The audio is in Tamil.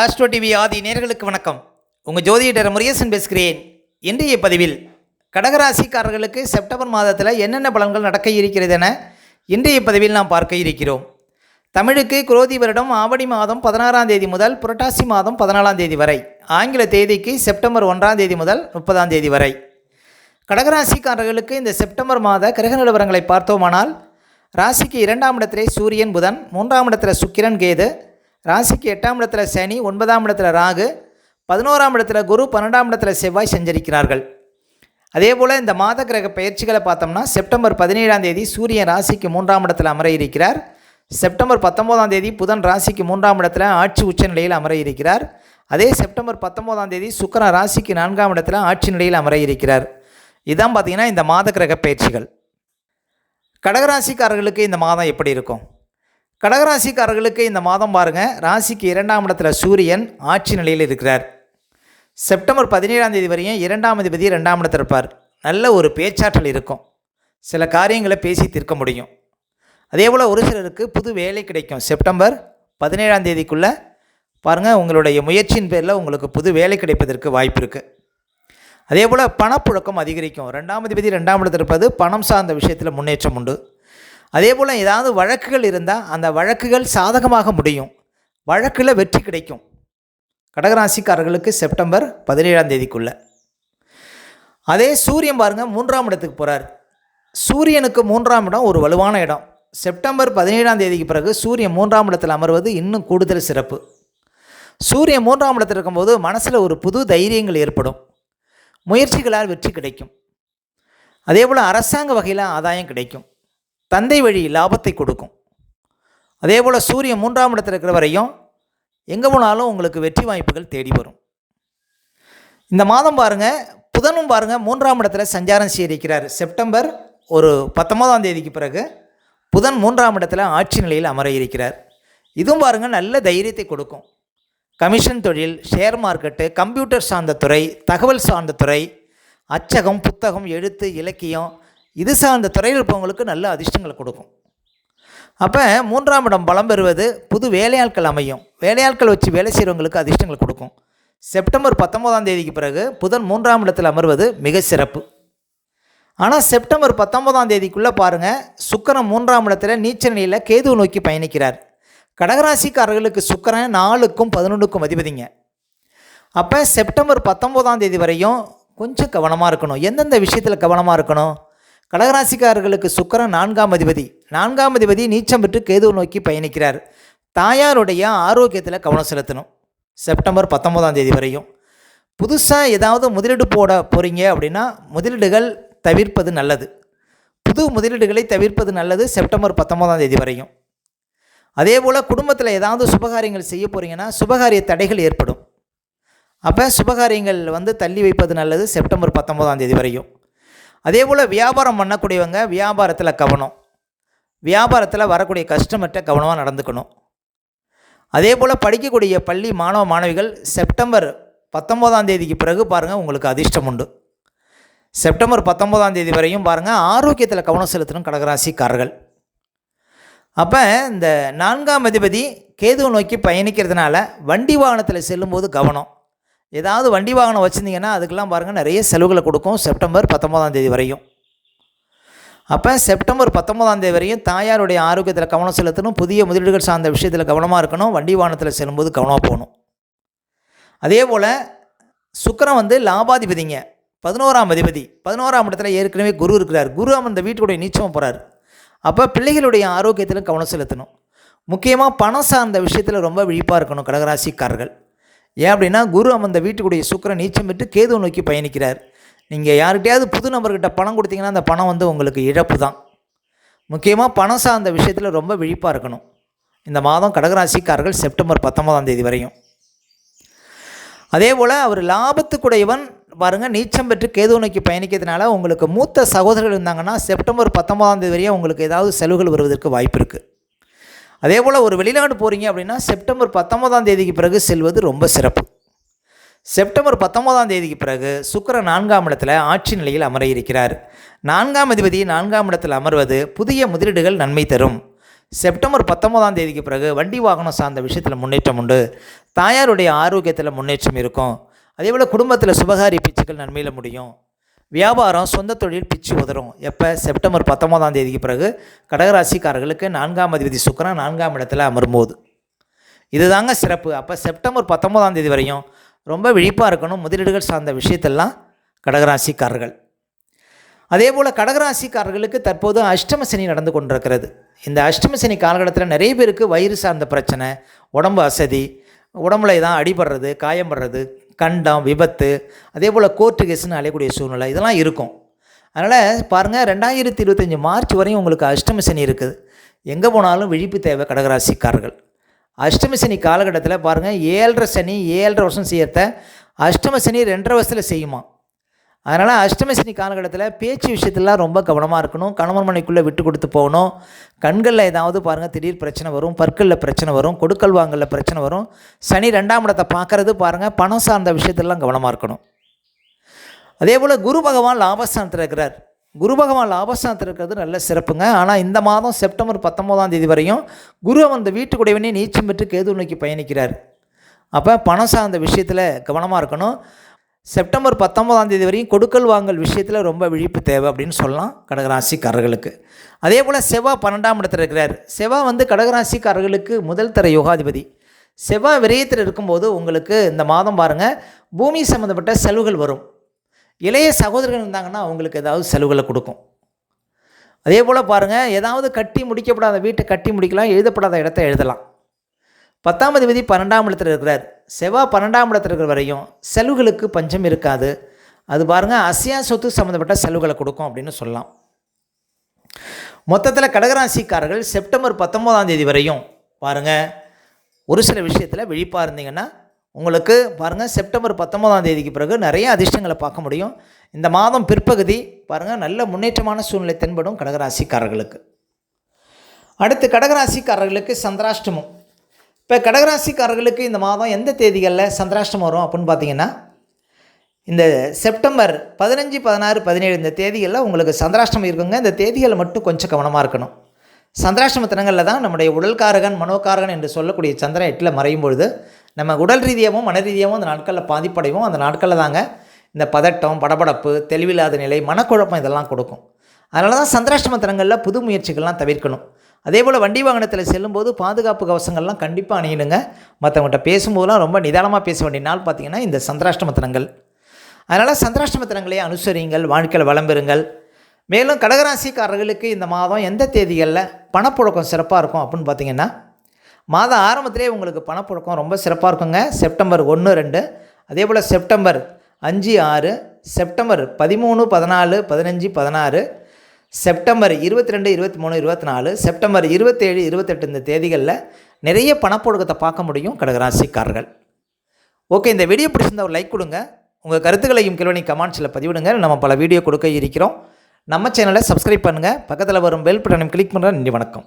ஆஸ்ட்ரோ டிவி ஆதி நேர்களுக்கு வணக்கம். உங்கள் ஜோதிடர் முருகேசன் பேசுகிறேன். இன்றைய பதிவில் கடகராசிக்காரர்களுக்கு செப்டம்பர் மாதத்தில் என்னென்ன பலன்கள் நடக்க இருக்கிறது என இன்றைய பதிவில் நாம் பார்க்க இருக்கிறோம். தமிழுக்கு குரோதி வருடம் ஆவணி மாதம் பதினாறாம் தேதி முதல் புரட்டாசி மாதம் பதினாலாம் தேதி வரை ஆங்கில தேதிக்கு செப்டம்பர் ஒன்றாம் தேதி முதல் முப்பதாம் தேதி வரை. கடகராசிக்காரர்களுக்கு இந்த செப்டம்பர் மாத கிரக நிலவரங்களை பார்த்தோமானால் ராசிக்கு இரண்டாம் இடத்திலே சூரியன் புதன் மூன்றாம் இடத்தில் சுக்கிரன் கேது ராசிக்கு எட்டாம் இடத்துல சனி ஒன்பதாம் இடத்துல ராகு பதினோராம் இடத்துல குரு பன்னெண்டாம் இடத்துல செவ்வாய் செஞ்சிருக்கிறார்கள். அதே போல் இந்த மாத கிரக பயிற்சிகளை பார்த்தோம்னா செப்டம்பர் பதினேழாம் தேதி சூரியன் ராசிக்கு மூன்றாம் இடத்துல அமர இருக்கிறார் செப்டம்பர் பத்தொம்போதாம் தேதி புதன் ராசிக்கு மூன்றாம் இடத்துல ஆட்சி உச்ச நிலையில் அமர இருக்கிறார் அதே செப்டம்பர் பத்தொம்போதாம் தேதி சுக்கரன் ராசிக்கு நான்காம் இடத்துல ஆட்சி நிலையில் அமர இருக்கிறார் இதான் பார்த்தீங்கன்னா இந்த மாத கிரக பயிற்சிகள். கடகராசிக்காரர்களுக்கு இந்த மாதம் எப்படி இருக்கும்? கடகராசிக்காரர்களுக்கு இந்த மாதம் பாருங்கள் ராசிக்கு இரண்டாம் இடத்துல சூரியன் ஆட்சி நிலையில் இருக்கிறார். செப்டம்பர் பதினேழாம் தேதி வரையும் இரண்டாம் அதிபதி ரெண்டாம் இடத்துல இருப்பார். நல்ல ஒரு பேச்சாற்றல் இருக்கும். சில காரியங்களை பேசி தீர்க்க முடியும். அதே போல் ஒரு சிலருக்கு புது வேலை கிடைக்கும். செப்டம்பர் பதினேழாம் தேதிக்குள்ளே பாருங்கள் உங்களுடைய முயற்சியின் பேரில் உங்களுக்கு புது வேலை கிடைப்பதற்கு வாய்ப்பு இருக்குது அதே போல் பணப்புழக்கம் அதிகரிக்கும். ரெண்டாம் அதிபதி ரெண்டாம் இடத்துல இருப்பது பணம் சார்ந்த விஷயத்தில் முன்னேற்றம் உண்டு. அதே போல் ஏதாவது வழக்குகள் இருந்தால் அந்த வழக்குகள் சாதகமாக முடியும். வழக்கில் வெற்றி கிடைக்கும். கடகராசிக்காரர்களுக்கு செப்டம்பர் பதினேழாம் தேதிக்குள்ளே. அதே சூரியன் பாருங்கள் மூன்றாம் இடத்துக்கு போகிறார் சூரியனுக்கு மூன்றாம் இடம் ஒரு வலுவான இடம். செப்டம்பர் பதினேழாம் தேதிக்கு பிறகு சூரியன் மூன்றாம் இடத்தில் அமர்வது இன்னும் கூடுதல் சிறப்பு. சூரியன் மூன்றாம் இடத்தில் இருக்கும்போது மனசில் ஒரு புது தைரியங்கள் ஏற்படும். முயற்சிகளால் வெற்றி கிடைக்கும். அதே போல் அரசாங்க வகையில் ஆதாயம் கிடைக்கும். தந்தை வழி லாபத்தை கொடுக்கும். அதே போல் சூரியன் மூன்றாம் இடத்தில் இருக்கிற வரையும் எங்கே போனாலும் உங்களுக்கு வெற்றி வாய்ப்புகள் தேடி வரும். இந்த மாதம் பாருங்கள் புதனும் பாருங்கள் மூன்றாம் இடத்துல சஞ்சாரம் செய்திருக்கிறார். செப்டம்பர் ஒரு பத்தொன்பதாம் தேதிக்கு பிறகு புதன் மூன்றாம் இடத்துல ஆட்சி நிலையில் அமர இருக்கிறார். இதுவும் பாருங்கள் நல்ல தைரியத்தை கொடுக்கும். கமிஷன் தொழில் ஷேர் மார்க்கெட்டு கம்ப்யூட்டர் சார்ந்த துறை தகவல் சார்ந்த துறை அச்சகம் புத்தகம் எழுத்து இலக்கியம் இது சார்ந்த துறையில் இருப்பவங்களுக்கு நல்ல அதிர்ஷ்டங்களை கொடுக்கும். அப்போ மூன்றாம் இடம் பலம் பெறுவது புது வேலையாட்கள் அமையும். வேலையாட்கள் வச்சு வேலை செய்கிறவங்களுக்கு அதிர்ஷ்டங்கள் கொடுக்கும். செப்டம்பர் பத்தொம்போதாம் தேதிக்கு பிறகு புதன் மூன்றாம் இடத்தில் அமர்வது மிக சிறப்பு. ஆனால் செப்டம்பர் பத்தொன்பதாம் தேதிக்குள்ளே பாருங்கள் சுக்கரன் மூன்றாம் இடத்துல நீச்ச நிலையில் கேது நோக்கி பயணிக்கிறார். கடகராசிக்காரர்களுக்கு சுக்கரன் நாலுக்கும் பதினொன்றுக்கும் அதிபதிங்க. அப்போ செப்டம்பர் பத்தொம்போதாம் தேதி வரையும் கொஞ்சம் கவனமாக இருக்கணும். எந்தெந்த விஷயத்தில் கவனமாக இருக்கணும்? கடகராசிக்காரர்களுக்கு சுக்கரன் நான்காம் அதிபதி. நான்காம் அதிபதி நீச்சம் பெற்று கேது நோக்கி பயணிக்கிறார். தாயாருடைய ஆரோக்கியத்தில் கவனம் செலுத்தணும். செப்டம்பர் பத்தொன்பதாம் தேதி வரையும். புதுசாக ஏதாவது முதலீடு போட போகிறீங்க அப்படின்னா முதலீடுகள் தவிர்ப்பது நல்லது. புது முதலீடுகளை தவிர்ப்பது நல்லது செப்டம்பர் பத்தொன்பதாம் தேதி வரையும். அதே போல் குடும்பத்தில் ஏதாவது சுபகாரியங்கள் செய்ய போகிறீங்கன்னா சுபகாரிய தடைகள் ஏற்படும். அப்போ சுபகாரியங்கள் வந்து தள்ளி வைப்பது நல்லது செப்டம்பர் பத்தொன்பதாம் தேதி வரையும். அதே போல் வியாபாரம் பண்ணக்கூடியவங்க வியாபாரத்தில் கவனம். வியாபாரத்தில் வரக்கூடிய கஸ்டமர்கிட்ட கவனமாக நடந்துக்கணும். அதே போல் படிக்கக்கூடிய பள்ளி மாணவ மாணவிகள் செப்டம்பர் பத்தொம்போதாம் தேதிக்கு பிறகு பாருங்கள் உங்களுக்கு அதிர்ஷ்டம் உண்டு. செப்டம்பர் பத்தொம்போதாம் தேதி வரையும் பாருங்கள் ஆரோக்கியத்தில் கவனம் செலுத்தணும் கடகராசிக்காரர்கள். அப்போ இந்த நான்காம் அதிபதி கேதுவை நோக்கி பயணிக்கிறதுனால வண்டி வாகனத்தில் செல்லும்போது கவனம். ஏதாவது வண்டி வாகனம் வச்சுருந்தீங்கன்னா அதுக்கெல்லாம் பாருங்கள் நிறைய செலவுகளை கொடுக்கும் செப்டம்பர் பத்தொம்போதாம் தேதி வரையும். அப்போ செப்டம்பர் பத்தொம்போதாம் தேதி வரையும் தாயாருடைய ஆரோக்கியத்தில் கவனம் செலுத்தணும் புதிய முதலீடுகள் சார்ந்த விஷயத்தில் கவனமாக இருக்கணும் வண்டி வாகனத்தில் செல்லும்போது கவனமாக போகணும். அதே போல் சுக்கரம் வந்து லாபாதிபதிங்க பதினோராம் அதிபதி. பதினோராம் இடத்துல ஏற்கனவே குரு இருக்கிறார். குரு அந்த வீட்டுடைய நீச்சமாக போகிறார் அப்போ பிள்ளைகளுடைய ஆரோக்கியத்திலும் கவனம் செலுத்தணும். முக்கியமாக பணம் சார்ந்த விஷயத்தில் ரொம்ப விழிப்பாக இருக்கணும் கடகராசிக்காரர்கள். ஏன் அப்படின்னா குரு அமர்ந்த வீட்டுக்குடைய சுக்கரன் நீச்சம் விட்டு கேது நோக்கி பயணிக்கிறார். நீங்கள் யார்கிட்டயாவது புது நபர்கிட்ட பணம் கொடுத்தீங்கன்னா அந்த பணம் வந்து உங்களுக்கு இழப்பு தான் முக்கியமாக பணம் சார்ந்த விஷயத்தில் ரொம்ப விழிப்பாக இருக்கணும். இந்த மாதம் கடகராசிக்காரர்கள் செப்டம்பர் பத்தொன்பதாம் தேதி வரையும். அதே போல் அவர் லாபத்துக்குடையவன் பாருங்கள் நீச்சம் பெற்று கேது நோக்கி பயணிக்கிறதுனால உங்களுக்கு மூத்த சகோதரர்கள் இருந்தாங்கன்னா செப்டம்பர் பத்தொன்பதாம் தேதி வரையும் உங்களுக்கு ஏதாவது செலவுகள் வருவதற்கு வாய்ப்பு இருக்குது அதே போல் ஒரு வெளிநாடு போகிறீங்க அப்படின்னா செப்டம்பர் பத்தொம்போதாம் தேதிக்கு பிறகு செல்வது ரொம்ப சிறப்பு. செப்டம்பர் பத்தொன்பதாம் தேதிக்கு பிறகு சுக்கர நான்காம் இடத்துல ஆட்சி நிலையில் அமர இருக்கிறார். நான்காம் அதிபதி நான்காம் இடத்தில் அமர்வது புதிய முதலீடுகள் நன்மை தரும். செப்டம்பர் பத்தொம்போதாம் தேதிக்கு பிறகு வண்டி வாகனம் சார்ந்த விஷயத்தில் முன்னேற்றம் உண்டு. தாயாருடைய ஆரோக்கியத்தில் முன்னேற்றம் இருக்கும். அதே போல் குடும்பத்தில் சுபகாரி பிச்சுக்கள் நன்மையில் முடியும். வியாபாரம் சொந்த தொழில் பிச்சு உதறும். எப்போ? செப்டம்பர் பத்தொம்போதாம் தேதிக்கு பிறகு கடகராசிக்காரர்களுக்கு நான்காம் அதிபதி சுக்கரன் நான்காம் இடத்துல அமரும்போது. இதுதாங்க சிறப்பு. அப்போ செப்டம்பர் பத்தொம்போதாம் தேதி வரையும் ரொம்ப விழிப்பாக இருக்கணும். முதலீடுகள் சார்ந்த விஷயத்தெல்லாம் கடகராசிக்காரர்கள். அதே போல் கடகராசிக்காரர்களுக்கு தற்போது அஷ்டம சனி நடந்து கொண்டிருக்கிறது. இந்த அஷ்டம சனி காலகட்டத்தில் நிறைய பேருக்கு வயிறு சார்ந்த பிரச்சனை உடம்பு அசதி உடம்புல தான் அடிபடுறது காயம்படுறது கண்டம் விபத்து அதே போல் கோர்ட்டு கேஸ்னு அலையக்கூடிய சூழ்நிலை இதெல்லாம் இருக்கும். அதனால் பாருங்கள் ரெண்டாயிரத்தி இருபத்தஞ்சி மார்ச் வரையும் உங்களுக்கு அஷ்டம சனி இருக்குது. எங்கே போனாலும் விழிப்பு தேவை கடகராசிக்காரர்கள். அஷ்டம சனி காலகட்டத்தில் பாருங்கள் ஏழரை சனி ஏழரை வருஷம் செய்யறத அஷ்டம சனி ரெண்டரை வருஷத்தில் செய்யுமா? அதனால் அஷ்டமசினி காலகட்டத்தில் பேச்சு விஷயத்திலாம் ரொம்ப கவனமாக இருக்கணும். கணவன் மனைக்குள்ளே விட்டு கொடுத்து போகணும். கண்களில் ஏதாவது பாருங்கள் திடீர் பிரச்சனை வரும் பற்களில் பிரச்சனை வரும் கொடுக்கல் வாங்கலில் பிரச்சனை வரும். சனி ரெண்டாம் இடத்தை பார்க்குறது பாருங்கள் பணம் சார்ந்த விஷயத்திலாம் கவனமாக இருக்கணும். அதே போல் குரு பகவான் லாபஸ்தானத்தில் இருக்கிறார். குரு பகவான் லாபஸ்தானத்தில் இருக்கிறது நல்ல சிறப்புங்க. ஆனால் இந்த மாதம் செப்டம்பர் பத்தொம்போதாம் தேதி வரையும் குரு அந்த வீட்டுக்குடையவனே நீச்சம் பெற்று கேது நோக்கி பயணிக்கிறார். அப்போ பணம் சார்ந்த விஷயத்தில் கவனமாக இருக்கணும். செப்டம்பர் பத்தொன்பதாம் தேதி வரையும் கொடுக்கல் வாங்கல் விஷயத்தில் ரொம்ப விழிப்பு தேவை அப்படின்னு சொல்லலாம் கடகராசிக்காரர்களுக்கு. அதே போல் செவ்வாய் பன்னெண்டாம் இடத்துல இருக்கிறார். செவ்வாய் வந்து கடகராசிக்காரர்களுக்கு முதல் தர யோகாதிபதி. செவ்வாய் விரயத்தில் இருக்கும்போது உங்களுக்கு இந்த மாதம் பாருங்கள் பூமி சம்மந்தப்பட்ட செலவுகள் வரும். இளைய சகோதரர்கள் இருந்தாங்கன்னா அவங்களுக்கு ஏதாவது செலவுகளை கொடுக்கும். அதே போல் பாருங்கள் ஏதாவது கட்டி முடிக்கப்படாத வீட்டை கட்டி முடிக்கலாம் எழுதப்படாத இடத்த எழுதலாம். பத்தாம் அதிபதி பன்னெண்டாம் இடத்துல இருக்கிறார். செவ்வாய் பன்னெண்டாம் இடத்துல இருக்கிற வரையும் செலவுகளுக்கு பஞ்சம் இருக்காது. அது பாருங்கள் அசியா சொத்து சம்மந்தப்பட்ட செலவுகளை கொடுக்கும் அப்படின்னு சொல்லலாம். மொத்தத்தில் கடகராசிக்காரர்கள் செப்டம்பர் பத்தொம்போதாம் தேதி வரையும் பாருங்கள் ஒரு சில விஷயத்தில் விழிப்பாக இருந்தீங்கன்னா உங்களுக்கு பாருங்கள் செப்டம்பர் பத்தொம்போதாம் தேதிக்கு பிறகு நிறைய அதிர்ஷ்டங்களை பார்க்க முடியும். இந்த மாதம் பிற்பகுதி பாருங்கள் நல்ல முன்னேற்றமான சூழ்நிலை தென்படும் கடகராசிக்காரர்களுக்கு. அடுத்து கடகராசிக்காரர்களுக்கு சந்திராஷ்டமம். இப்போ கடகராசிக்காரர்களுக்கு இந்த மாதம் எந்த தேதிகளில் சந்திராஷ்டமம் வரும் அப்படின்னு பார்த்தீங்கன்னா இந்த செப்டம்பர் பதினஞ்சு பதினாறு பதினேழு இந்த தேதிகளில் உங்களுக்கு சந்திராஷ்டமம் இருக்குங்க. இந்த தேதிகளை மட்டும் கொஞ்சம் கவனமாக இருக்கணும். சந்திராஷ்டம தினங்களில் தான் நம்முடைய உடல்காரகன் மனோகாரகன் என்று சொல்லக்கூடிய சந்திரன் எட்டில் மறையும் பொழுது நம்ம உடல் ரீதியாகவும் மன ரீதியாகவும் அந்த நாட்களில் பாதிப்படைவோம். அந்த நாட்களில் தாங்க இந்த பதட்டம் படபடப்பு தெளிவில்லாத நிலை மனக்குழப்பம் இதெல்லாம் கொடுக்கும். அதனால தான் சந்திராஷ்டம தினங்களில் புது முயற்சிகள்லாம் தவிர்க்கணும். அதே போல் வண்டி வாகனத்தில் செல்லும்போது பாதுகாப்பு கவசங்கள்லாம் கண்டிப்பாக அணியணுங்க. மற்றவங்கள்ட்ட பேசும்போதெல்லாம் ரொம்ப நிதானமாக பேச வேண்டிய நாள் பார்த்திங்கன்னா இந்த சந்திராஷ்டம தினங்கள். அதனால் சந்திராஷ்டம தினங்களே அனுசரியுங்கள் வாழ்க்கையில் வளம் பெறுங்கள். மேலும் கடகராசிக்காரர்களுக்கு இந்த மாதம் எந்த தேதிகளில் பணப்புழக்கம் சிறப்பாக இருக்கும் அப்படின்னு பார்த்தீங்கன்னா மாதம் ஆரம்பத்திலே உங்களுக்கு பணப்புழக்கம் ரொம்ப சிறப்பாக இருக்குங்க. செப்டம்பர் ஒன்று ரெண்டு. அதே போல் செப்டம்பர் அஞ்சு ஆறு. செப்டம்பர் பதிமூணு பதினாலு பதினஞ்சு பதினாறு. செப்டம்பர் இருபத்தி ரெண்டு இருபத்தி மூணு இருபத்தி நாலு செப்டம்பர் இருபத்தேழு இருபத்தெட்டு இந்த தேதிகளில் நிறைய பணப்புழக்கத்தை பார்க்க முடியும் கடகராசிக்காரர்கள். ஓகே இந்த வீடியோ பிடிச்சிருந்த ஒரு லைக் கொடுங்க. உங்கள் கருத்துக்களையும் கிலோனி கமெண்ட்ஸில் பதிவிடுங்க. நம்ம பல வீடியோ கொடுக்க இருக்கிறோம். நம்ம சேனலை சப்ஸ்கிரைப் பண்ணுங்கள் பக்கத்தில் வரும் பெல் பட்டனையும் கிளிக் பண்ணுற நன்றி வணக்கம்.